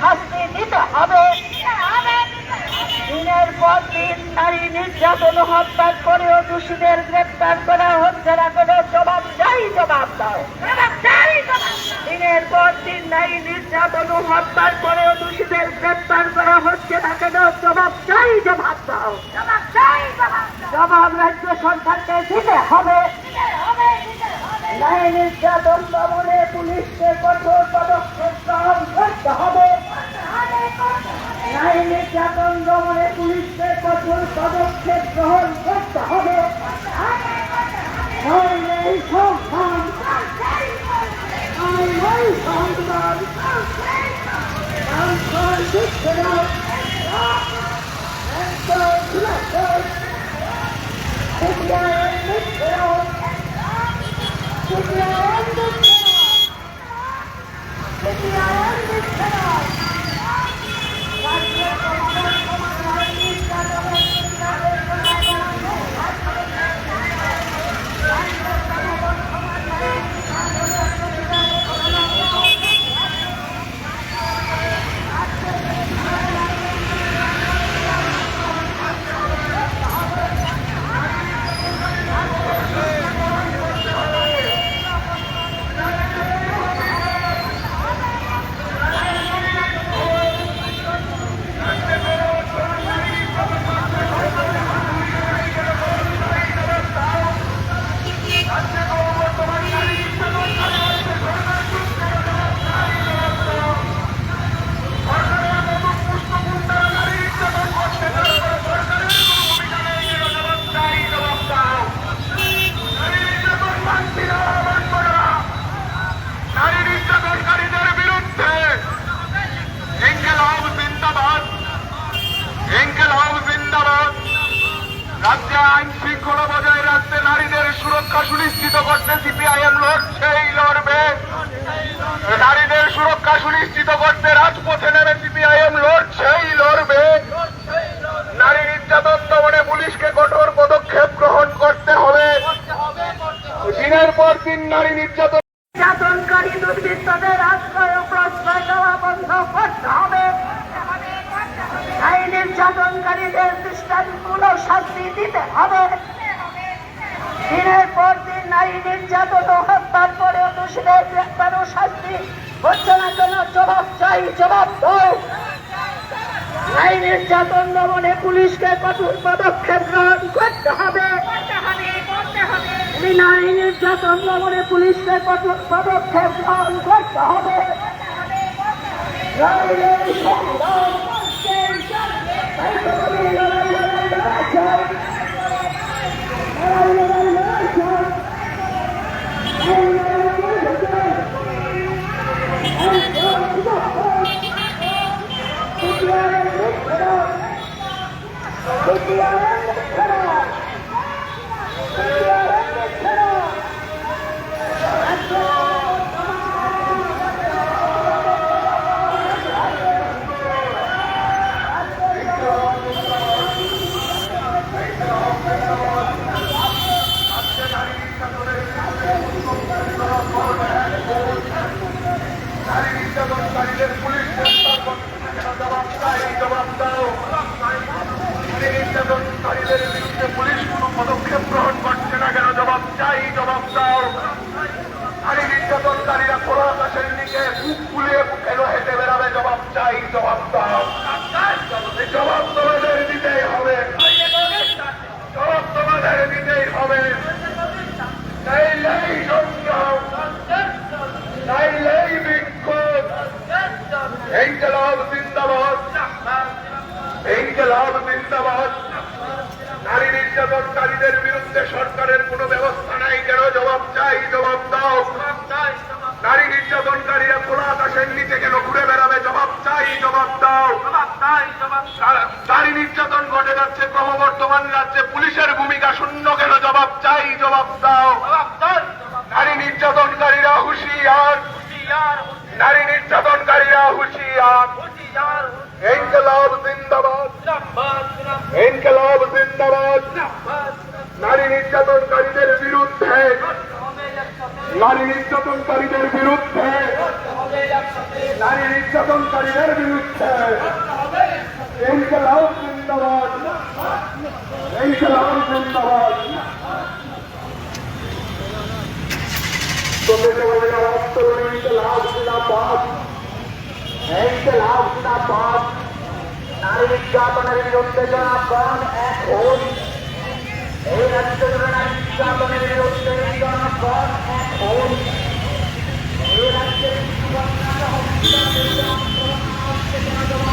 শাস্তি দিতে হবে। দিনের পর দিন নারী নির্যাতন হত্যা করেও দোষীদের গ্রেপ্তার করা হচ্ছে না। কোনো জবাব চাই জবাব দাও। দিনের পর দিন নারী নির্যাতন হত্যা করেও দোষীদের গ্রেপ্তার করা হচ্ছে না। কেন জবাব চাই জবাব দাও। জবাব রাজ্য সরকারকে দিতে হবে। নারী নির্যাতন দমনে পুলিশকে কঠোর পদক্ষেপ গ্রহণ করতে হবে নারী নির্যাতন দমনে পুলিশকে কঠোর পদক্ষেপ গ্রহণ করতে হবে নইলে এই সংগ্রাম নইলে এই সংগ্রাম সংগ্রাম দিচ্ছে না একদম খিলাফত সিপিআইএম দিচ্ছে না সিপিআইএম দিচ্ছে না সিপিআইএম দিচ্ছে না রাজ্যের সমাধান সমাধান নির্যাতনের প্রতিবাদের নারী নির্যাতনকারীদের বিরুদ্ধে ইনকেলাব জিন্দাবাদ ইনকেলাব জিন্দাবাদ রাজ্যে আইন শৃঙ্খলা বজায় রাখতে নারীদের সুরক্ষা সুনিশ্চিত করতে লড়ছেই লড়বে। নারীদের সুরক্ষা সুনিশ্চিত করতে রাজপথে নেমে সিপিআইএম লড়ছেই লড়বে। নারী নির্যাতন দমনে পুলিশকে কঠোর পদক্ষেপ গ্রহণ করতে হবে। দিনের পর দিন নারী নির্যাতন নির্যাতনকারী দুর্বৃত্তদের আশ্রয় প্রশ্রয় দেওয়া বন্ধ করতে হবে। এই নির্যাতনকারীদের দৃষ্টান্তমূলক শাস্তি দিতে হবে। দিনের নারী নির্যাতন ও হত্যার পরেও দোষীদের গ্রেপ্তার ও শাস্তি হচ্ছে না কেন জবাব চাই জবাব দাও এই নির্যাতন দমনে পুলিশকে কঠোর পদক্ষেপ গ্রহণ করতে হবে নারী নির্যাতন দমনে পুলিশকে কঠোর পদক্ষেপ গ্রহণ করতে হবে সংগ্রাম এই তোমাদের লড়াই, লড়াই, লড়াই চাই। লড়াই, লড়াই, লড়াই চাই। এই লড়াই, লড়াই চাই। এই সংগ্রাম, সিপিআইএম মিথ্যে নয়। সিপিআইএম মিথ্যে নয়। সিপিআইএম মিথ্যে নয়। নারী নির্যাতনকারীদের পুলিশ গ্রেফতার করতে কেন জবাব চাই জবাব দাও নারী নির্যাতনকারীদের বিরুদ্ধে পুলিশ কোনো পদক্ষেপ গ্রহণ করছে না কেন? জবাব চাই, জবাব দাও। নারী নির্যাতনকারীরা খোলা আকাশের নিচে বুক ফুলিয়ে কেন হেঁটে বেড়াবে জবাব চাই, জবাব দাও। জবাব তোমাদের দিতেই হবে। জবাব তোমাদের দিতেই হবে। নির্যাতনকারীদের বিরুদ্ধে সরকারের কোনো ব্যবস্থা নাই। কেন জবাব চাই? জবাব দাও। নারী নির্যাতনকারীরা খোলা আকাশের নিচে কেন ঘুরে বেড়াবে? জবাব চাই জবাব দাও। নারী নির্যাতন ঘটে যাচ্ছে ক্রমবর্ধমান রাজ্যে। পুলিশের ভূমিকা শূন্য কেন? জবাব চাই জবাব দাও। নারী নির্যাতনকারীরা হুঁশিয়ার। নারী নির্যাতনকারীরা হুঁশিয়ার। ইনকলাব জিন্দাবাদ। ইনকলাব জিন্দাবাদ। নারী নির্যাতনকারীদের বিরুদ্ধে। নারী নির্যাতনকারীদের বিরুদ্ধে। নারী নির্যাতনকারীদের বিরুদ্ধে। খেলাও জিন্দাবাদ। নির্যাতনের বিরুদ্ধে জনগণ এক হন এই রাজ্য জুড়ে নারী নির্যাতনের বিরুদ্ধে জনগণ এক হন এই রাজ্যের